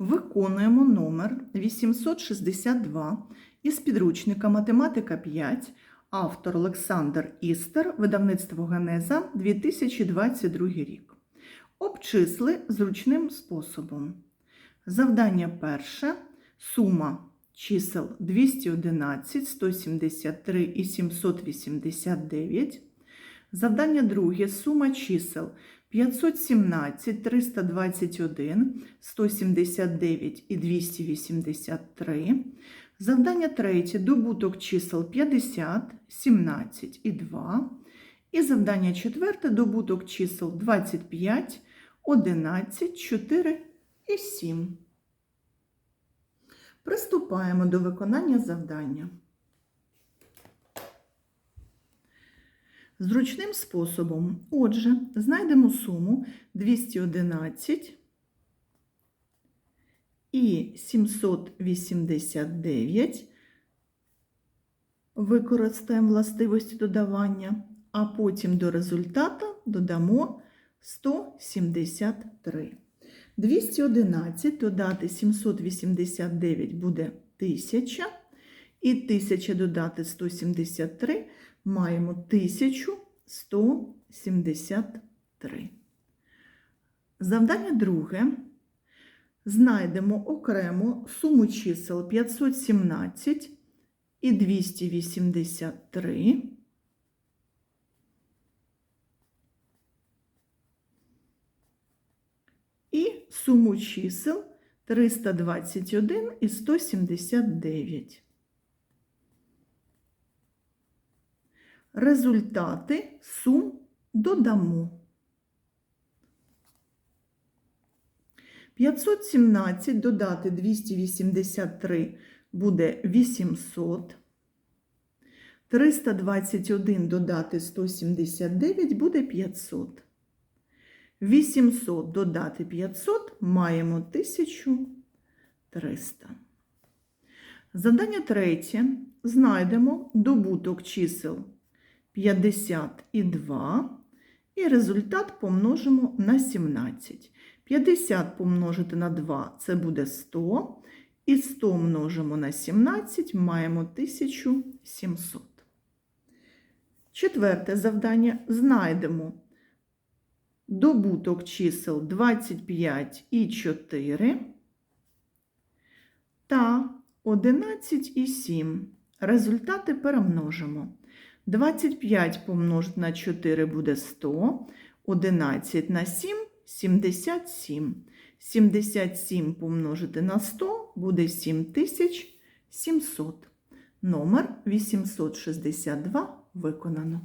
Виконуємо номер 862 із підручника Математика 5, автор Олександр Істер, видавництво Генеза 2022 рік. Обчисли зручним способом. Завдання перше. Сума чисел 211, 173 і 789. Завдання друге. Сума чисел 517, 321, 179 і 283. Завдання третє. Добуток чисел 50, 17 і 2. І завдання четверте. Добуток чисел 25, 11, 4 і 7. Приступаємо до виконання завдання. Зручним способом. Отже, знайдемо суму 211 і 789. Використаємо властивості додавання, а потім до результата додамо 173. 211 додати 789 буде 1000. І 1000 додати 173 маємо 1173. Завдання друге. Знайдемо окремо суму чисел 517 і 283. І суму чисел 321 і 179. Результати сум додамо. 517 додати 283 буде 800. 321 додати 179 буде 500. 800 додати 500 маємо 1300. Завдання третє. Знайдемо добуток чисел 50 і 2, і результат помножимо на 17. 50 помножити на 2 це буде 100, і 100 множимо на 17, маємо 1700. Четверте завдання. Знайдемо добуток чисел 25 і 4 та 11 і 7. Результати перемножимо. 25 помножити на 4 буде 100, 11 на 7 77. 77 помножити на 100 буде 7700. Номер 862 виконано.